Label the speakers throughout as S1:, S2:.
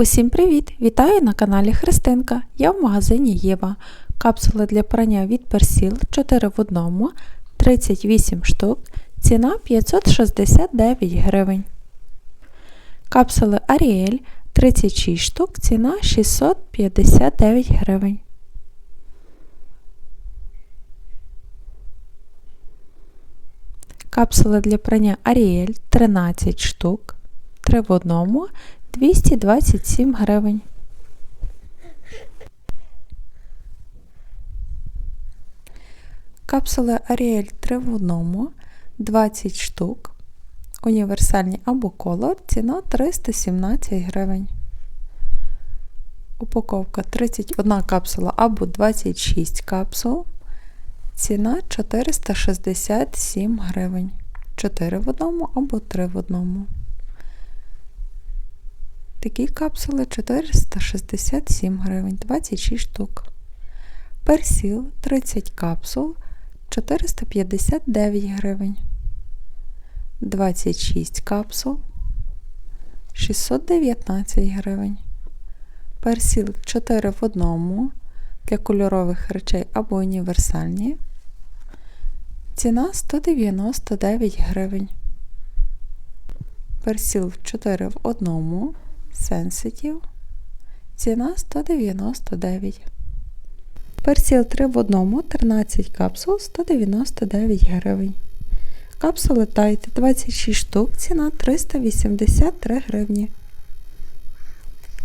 S1: Усім привіт! Вітаю на каналі Христинка. Я в магазині Єва. Капсули для прання від персіл 4 в 1, 38 штук, ціна 569 гривень. Капсули Аріель 36 штук, ціна 659 гривень. Капсули для прання Аріель 13 штук, 3 в 1, 227 гривень. Капсули Ariel 3 в 1, 20 штук. Універсальні або колор, ціна 317 гривень. Упаковка 31 капсула або 26 капсул. Ціна 467 гривень. 4 в одному або 3 в одному. Такі капсули 467 гривень, 26 штук. Персіл 30 капсул 459 гривень. 26 капсул 619 гривень. Персіл 4 в одному для кольорових речей або універсальні. Ціна 199 гривень. Персіл 4 в одному. Sensitive. Ціна 199. Персіл 3 в одному 13 капсул 199 гривень. Капсули Тайт 26 штук, ціна 383 гривні.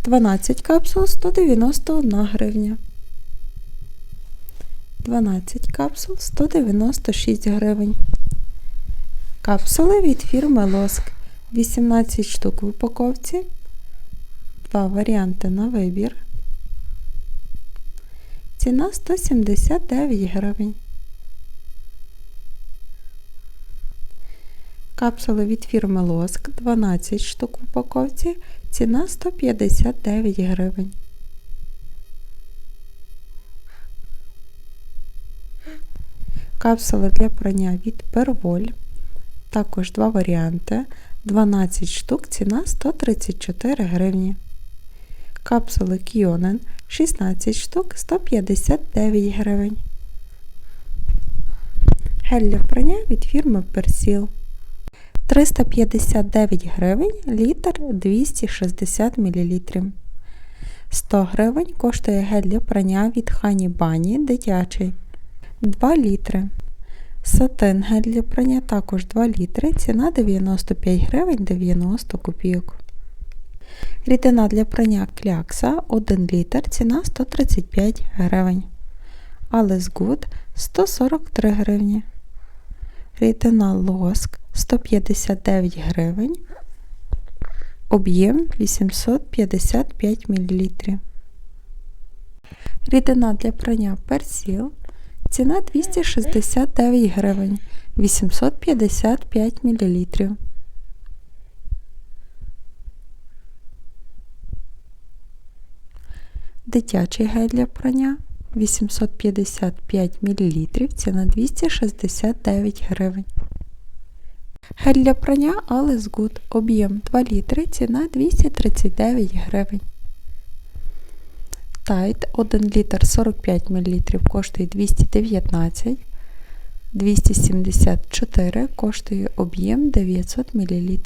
S1: 12 капсул 191 гривня. 12 капсул 196 гривень. Капсули від фірми Лоск 18 штук в упаковці два варіанти на вибір. Ціна 179 гривень. Капсули від фірми Лоск 12 штук в упаковці. Ціна 159 гривень. Капсули для прання від Перволь. Також два варіанти. 12 штук, ціна 134 гривні. Капсули Кіонен 16 штук 159 гривень. Гель для прання від фірми Персіл 359 гривень літр 260 мл. 100 гривень коштує гель для прання від Хані Бані дитячий 2 літри. Сатин гель для прання також 2 літри, ціна 95 гривень 90 копійок. Рідина для прання клякса 1 літр, ціна 135 гривень. Alice Good 143 гривні. Рідина лоск 159 гривень. Об'єм 855 мл. Рідина для прання персіл. Ціна 269 гривень 855 мл. Дитячий гель для прання 855 мл, ціна 269 гривень. Гель для прання Alice Good, об'єм 2 літри, ціна 239 гривень. Тайт 1 літр 45 мл коштує 219 274 коштує об'єм 900 мл.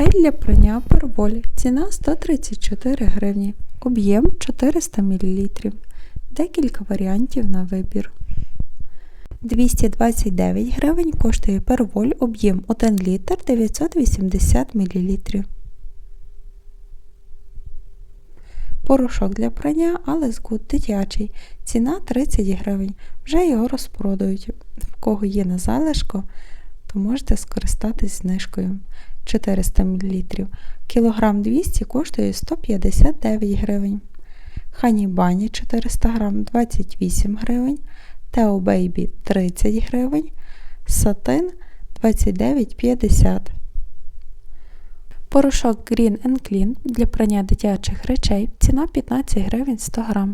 S1: Гель для прання Перволь. Ціна 134 гривні. Об'єм 400 мл. Декілька варіантів на вибір. 229 гривень коштує перволь об'єм 1 літр 980 мл. Порошок для прання Good дитячий. Ціна 30 гривень. Вже його розпродають. В кого є на залишку, то можете скористатись знижкою. 400 мл. Кілограм 200 коштує 159 гривень. Хані Бані 400 г 28 гривень. Тео Бейбі 30 гривень. Сатин 29,50 Порошок Green Clean для прання дитячих речей. Ціна 15 гривень 100 г.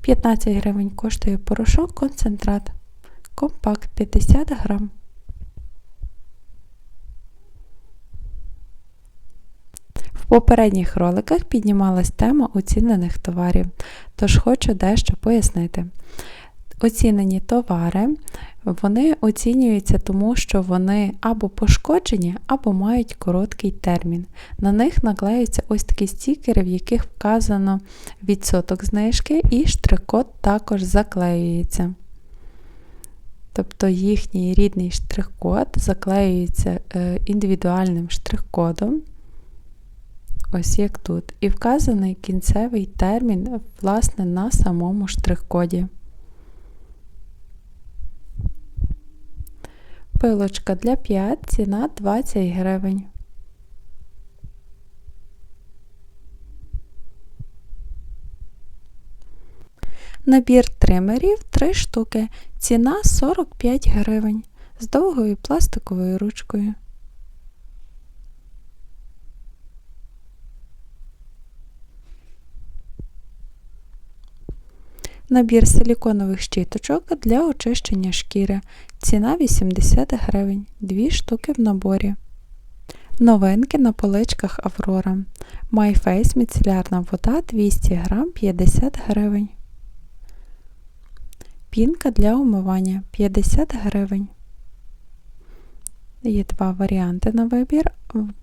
S1: 15 гривень коштує порошок концентрат. Компакт 50 грам. Попередніх роликах піднімалась тема оцінених товарів, тож хочу дещо пояснити. Оцінені товари вони оцінюються тому, що вони або пошкоджені, або мають короткий термін. На них наклеюються ось такі стікери, в яких вказано відсоток знижки, і штрих-код також заклеюється. Тобто їхній рідний штрих-код заклеюється е, індивідуальним штрих-кодом. Ось як тут. І вказаний кінцевий термін, власне, на самому штрих-коді. Пилочка для 5, ціна 20 гривень. Набір тримерів 3 штуки. Ціна 45 гривень з довгою пластиковою ручкою. Набір силіконових щіточок для очищення шкіри. Ціна 80 гривень, 2 штуки в наборі. Новинки на поличках Аврора. MyFace міцелярна вода 200 г 50 гривень. Пінка для умивання 50 гривень. Є два варіанти на вибір.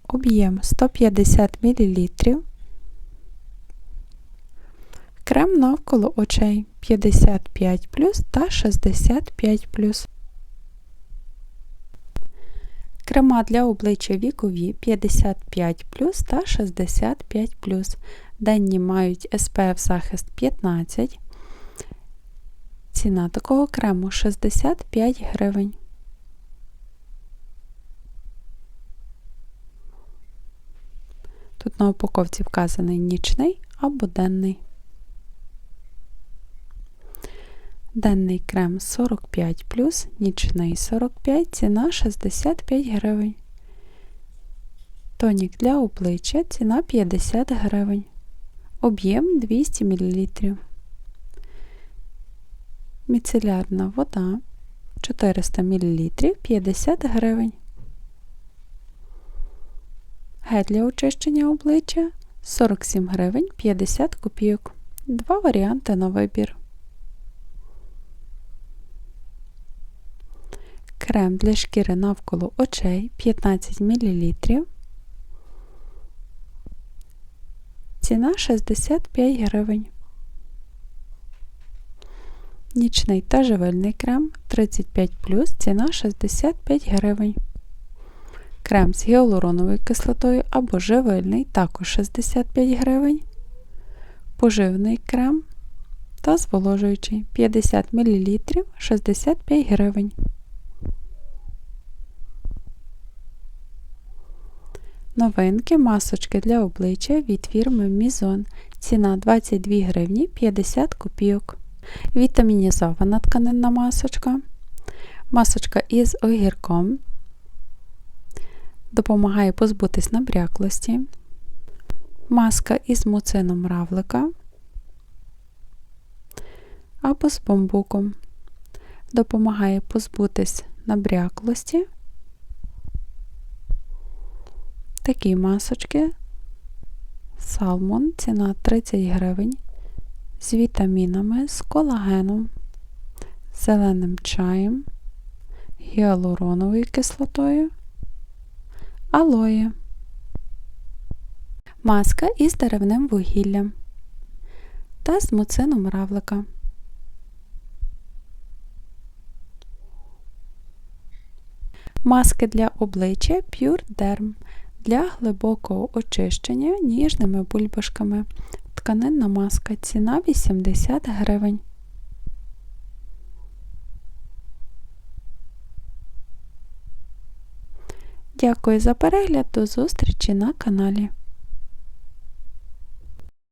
S1: Об'єм 150 мл. Крем навколо очей 55 та 65 Крема для обличчя вікові 55 та 65 Денні мають SPF захист 15. Ціна такого крему 65 гривень. Тут на упаковці вказаний нічний або денний. Денний крем 45, нічний 45, ціна 65 гривень. Тонік для обличчя ціна 50 гривень. Об'єм 200 мл. Міцелярна вода 400 мл 50 гривень. Гель для очищення обличчя 47 гривень 50 копійок. Два варіанти на вибір. Крем для шкіри навколо очей 15 мл. Ціна 65 гривень. Нічний та живильний крем 35 ціна 65 гривень. Крем з гіалуроновою кислотою або живильний також 65 гривень. Поживний крем та зволожуючий 50 мл 65 гривень. Новинки масочки для обличчя від фірми Мізон. Ціна 22 гривні 50 копійок. Вітамінізована тканинна масочка. Масочка із огірком. Допомагає позбутись набряклості. Маска із муцином равлика. Або з бамбуком. Допомагає позбутись набряклості. Такі масочки. Салмон, ціна 30 гривень. З вітамінами, з колагеном, зеленим чаєм, гіалуроновою кислотою, алоє. Маска із деревним вугіллям та з муцином равлика. Маски для обличчя Pure Derm для глибокого очищення ніжними бульбашками. Тканинна маска. Ціна 80 гривень. Дякую за перегляд. До зустрічі на каналі.